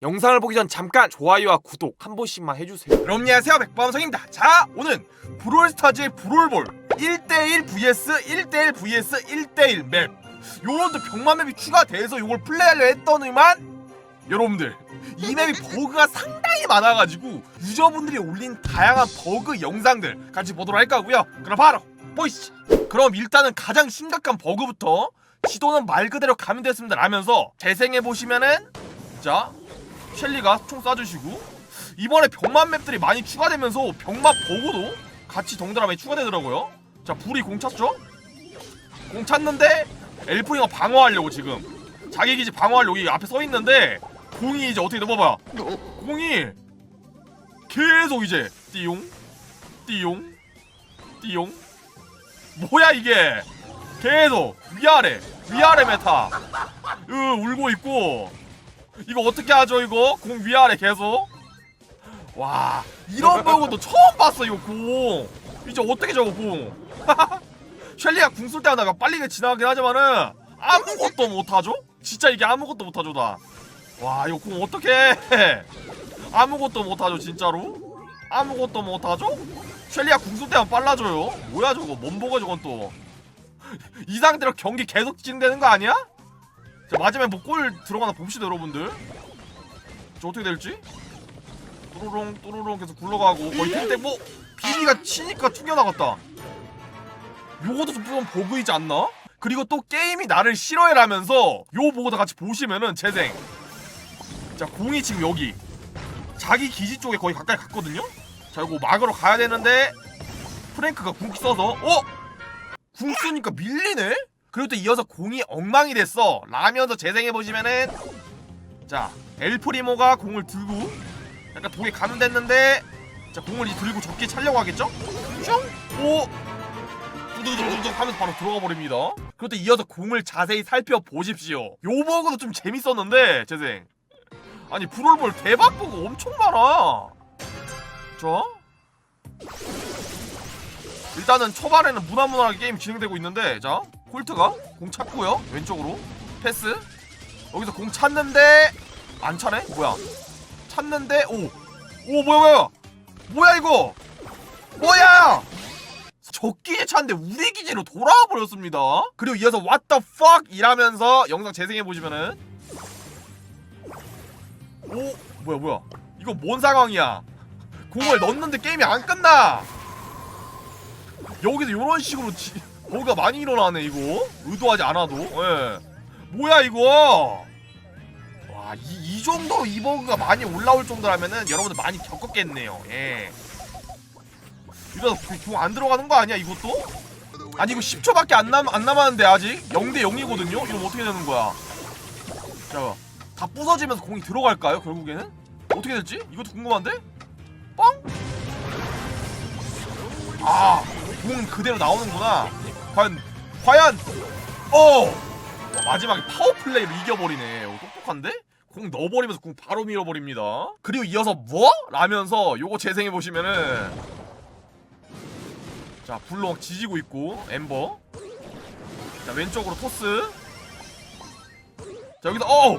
영상을 보기 전 잠깐 좋아요와 구독 한 번씩만 해주세요. 여러분 안녕하세요 백범성입니다. 자 오늘은 브롤스타즈의 브롤볼 1대1 vs 1대1 vs 1대1 맵. 요런도 병만 맵이 추가돼서 요걸 플레이하려 했더니만 여러분들 이 맵이 버그가 상당히 많아가지고 유저분들이 올린 다양한 버그 영상들 같이 보도록 할 거고요. 그럼 바로 보이시죠? 그럼 일단은 가장 심각한 버그부터 시도는 말 그대로 가면 됐습니다 라면서 재생해보시면은 자 셸리가 총 쏴주시고 이번에 병맛 맵들이 많이 추가되면서 병맛 버그도 같이 덩달아 많이 추가되더라고요. 자, 불이 공 찼죠? 공 찼는데 엘프링가 방어하려고 지금 자기 기지 방어하려고 여기 앞에 서 있는데 공이 이제 어떻게 넘어봐? 공이 계속 이제 띠용 띠용 띠용 뭐야 이게 계속 위아래 위아래 메타 으 울고 있고 이거 어떻게 하죠 이거? 공 위아래 계속? 와 이런 버그도 처음 봤어 이거 공. 이제 어떻게 저거 공? 셸리가 궁 쏠 때마다 막 빨리 지나가긴 하지만은 아무것도 못하죠? 진짜 이게 아무것도 못하죠 다와 이거 공 어떻게 아무것도 못하죠 진짜로? 아무것도 못하죠? 셸리가 궁쏠 때만 빨라져요. 뭐야 저거. 뭔 버거 저건 또. 이 상태로 경기 계속 진행되는 거 아니야? 자 마지막에 뭐 골 들어가나 봅시다 여러분들 저 어떻게 될지 뚜루롱 뚜루롱 계속 굴러가고 거의 텐데 뭐 비비가 치니까 튕겨나갔다 요것도 좀 버그이지 않나? 그리고 또 게임이 나를 싫어해라면서 요 보고 다 같이 보시면은 재생 자 공이 지금 여기 자기 기지 쪽에 거의 가까이 갔거든요 자 이거 막으러 가야 되는데 프랭크가 궁기 써서 어? 궁 쓰니까 밀리네? 그리고 또 이어서 공이 엉망이 됐어. 라면서 재생해 보시면은. 자 엘프리모가 공을 들고 약간 독에 감됐는데 자 공을 이제 들고 적게 차려고 하겠죠? 슝! 오! 두두두두두 하면서 바로 들어가 버립니다. 그리고 또 이어서 공을 자세히 살펴보십시오. 요 버그도 좀 재밌었는데 재생. 아니 브롤볼 대박 버그 엄청 많아. 자? 일단은 초반에는 무난무난하게 게임 진행되고 있는데 자 콜트가 공 찾고요. 왼쪽으로. 패스. 여기서 공 찾는데 안 차네? 뭐야? 찾는데 오오 뭐야 뭐야? 뭐야 이거? 뭐야? 적기에 찾는데 우리 기지로 돌아와 버렸습니다. 그리고 이어서 what the fuck 이라면서 영상 재생해 보시면은. 오 뭐야 뭐야? 이거 뭔 상황이야? 공을 넣는데 게임이 안 끝나. 여기서 이런 식으로 지, 버그가 많이 일어나네 이거 의도하지 않아도 예. 뭐야 이거 와이이 버그가 많이 올라올 정도라면은 여러분들 많이 겪었겠네요 예 이러다 공안 들어가는 거 아니야 이것도? 아니 이거 10초밖에 안, 남, 안 남았는데 아직 0대 0이거든요 이러면 어떻게 되는 거야 자다 부서지면서 공이 들어갈까요 결국에는? 어떻게 될지? 이것도 궁금한데? 뻥? 아, 공 그대로 나오는구나. 과연, 과연, 어! 와, 마지막에 파워 플레이로 이겨버리네. 어, 똑똑한데? 공 넣어버리면서 공 바로 밀어버립니다. 그리고 이어서 뭐? 라면서 요거 재생해 보시면은 자, 불로 지지고 있고, 엠버. 자, 왼쪽으로 토스. 자, 여기서, 어!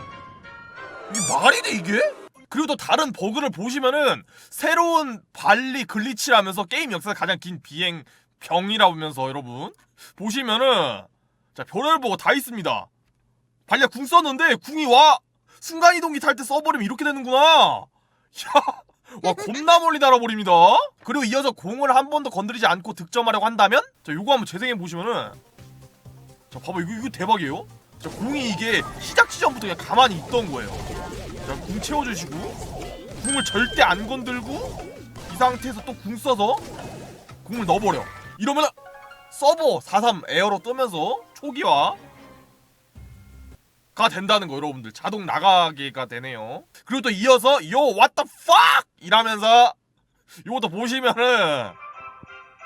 이게 말이 돼, 이게? 그리고 또 다른 버그를 보시면은 새로운 발리 글리치라면서 게임 역사에서 가장 긴 비행 병이라면서 여러분. 보시면은 자 별을 보고 다 있습니다. 발리가 궁 썼는데 궁이 와! 순간 이동기 탈 때 써버리면 이렇게 되는구나. 야. 와 겁나 멀리 달아버립니다. 그리고 이어서 공을 한 번도 건드리지 않고 득점하려고 한다면? 자 요거 한번 재생해 보시면은. 자 봐봐 이거 이거 대박이에요. 자 공이 이게 시작 지점부터 그냥 가만히 있던 거예요. 자, 궁 채워주시고 궁을 절대 안 건들고 이 상태에서 또 궁 써서 궁을 넣어버려 이러면 서버 43 에어로 뜨면서 초기화 가 된다는 거 여러분들. 자동 나가게가 되네요. 그리고 또 이어서 요 what the fuck! 이라면서 요것도 보시면은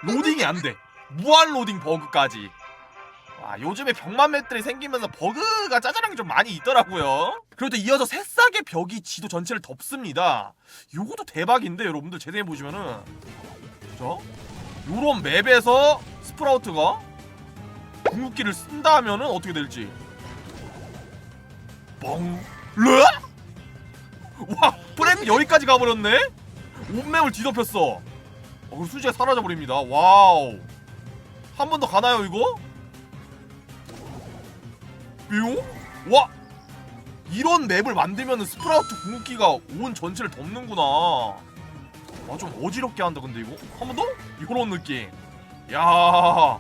로딩이 안돼. 무한 로딩 버그까지. 와 요즘에 병만 맵들이 생기면서 버그가 짜잘하게 좀 많이 있더라고요. 그리고 또 이어서 새싹의 벽이 지도 전체를 덮습니다. 요것도 대박인데 여러분들. 제대로 보시면은. 자 요런 맵에서 스프라우트가 궁극기를 쓴다 하면은 어떻게 될지 뻥 르? 와 프레임 여기까지 가버렸네? 온맵을 뒤덮였어 어, 그럼 수지가 사라져버립니다 와우 한 번 더 가나요 이거? 뿅? 와 이런 맵을 만들면은 스프라우트 궁극기가 온 전체를 덮는구나 아좀 어지럽게 한다 근데 이거 한 번 더? 이런 느낌 야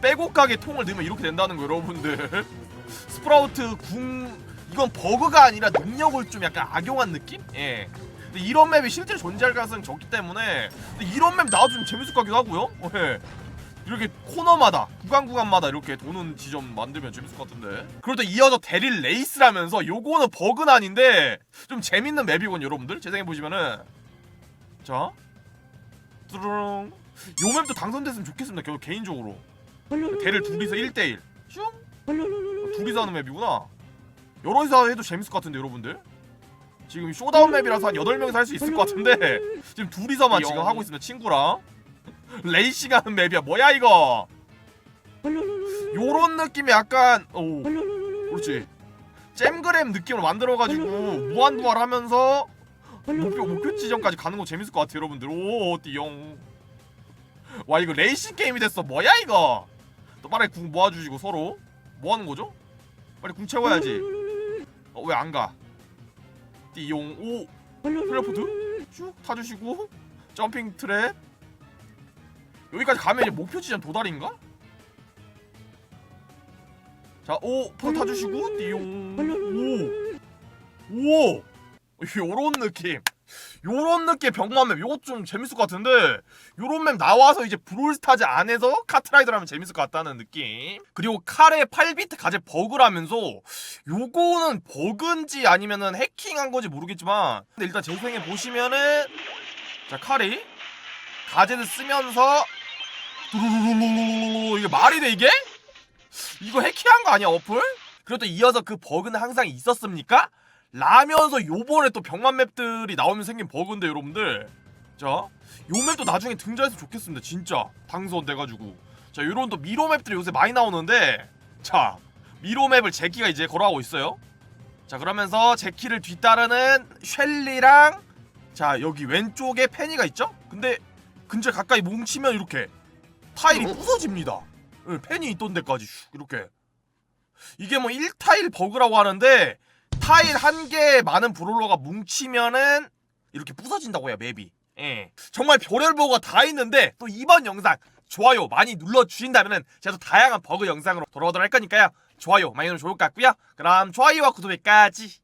빼곡하게 통을 넣으면 이렇게 된다는 거 여러분들 스프라우트 궁 이건 버그가 아니라 능력을 좀 약간 악용한 느낌? 예. 근데 이런 맵이 실제로 존재할 가능성이 적기 때문에 근데 이런 맵 나와도 좀 재밌을 것 같기도 하고요. 예. 이렇게 코너마다 구간 구간마다 이렇게 도는 지점 만들면 재밌을 것 같은데. 그리고 또 이어서 데릴 레이스라면서 요거는 버그는 아닌데 좀 재밌는 맵이군 여러분들. 제 생각해 보시면은 자 뚜루룽. 요 맵도 당선됐으면 좋겠습니다. 겨- 개인적으로. 대를 둘이서 1대1 슝! 둘이서 하는 맵이구나. 여럿이서 해도 재밌을 것 같은데 여러분들? 지금 쇼다운 맵이라서 한 8명이서 할 수 있을 것 같은데 지금 둘이서만 지금 하고 있습니다 친구랑. 레이싱 하는 맵이야. 뭐야 이거? 요런 느낌이 약간 오. 그렇지. 잼그램 느낌으로 만들어가지고 무한도활 하면서 목표 목표 지점까지 가는 거 재밌을 것 같아요 여러분들. 오 띠용 와 이거 레이싱 게임이 됐어. 뭐야 이거? 또 빨리 궁 모아주시고 서로. 뭐 하는 거죠? 빨리 궁 채워야지. 어 왜 안 가? 띠용. 오. 트레포드 쭉 타주시고. 점핑 트랩. 여기까지 가면 이제 목표 지점 도달인가? 자 오. 포 타주시고. 띠용. 오 오 요런 느낌 요런 느낌 병마맵 요것 좀 재밌을 것 같은데 요런 맵 나와서 이제 브롤스타즈 안에서 카트라이더를 하면 재밌을 것 같다는 느낌 그리고 칼의 8비트 가제 버그라면서 요거는 버그인지 아니면은 해킹한 건지 모르겠지만 근데 일단 재생해 보시면은 자 칼이 가제를 쓰면서 이게 말이 돼 이게? 이거 해킹한 거 아니야 어플? 또 이어서 그 버그는 항상 있었습니까? 라면서 요번에 또 병만 맵들이 나오면 생긴 버그인데 여러분들 자, 요 맵도 나중에 등장했으면 좋겠습니다. 진짜 당선돼가지고 자, 요런 또 미로 맵들이 요새 많이 나오는데 자, 미로 맵을 제키가 이제 걸어가고 있어요. 자, 그러면서 제키를 뒤따르는 셸리랑 자, 여기 왼쪽에 페니가 있죠? 근데 근처에 가까이 뭉치면 이렇게 타일이 부서집니다. 예, 펜이 있던 데까지 슉 이렇게 이게 뭐 1타일 버그라고 하는데 타일 한 개에 많은 브롤러가 뭉치면은 이렇게 부서진다고 해요 맵이. 예. 정말 버그가 다 있는데 또 이번 영상 좋아요 많이 눌러주신다면은 제가 또 다양한 버그 영상으로 돌아오도록 할 거니까요. 좋아요 많이 누르면 좋을 것 같고요. 그럼 좋아요와 구독까지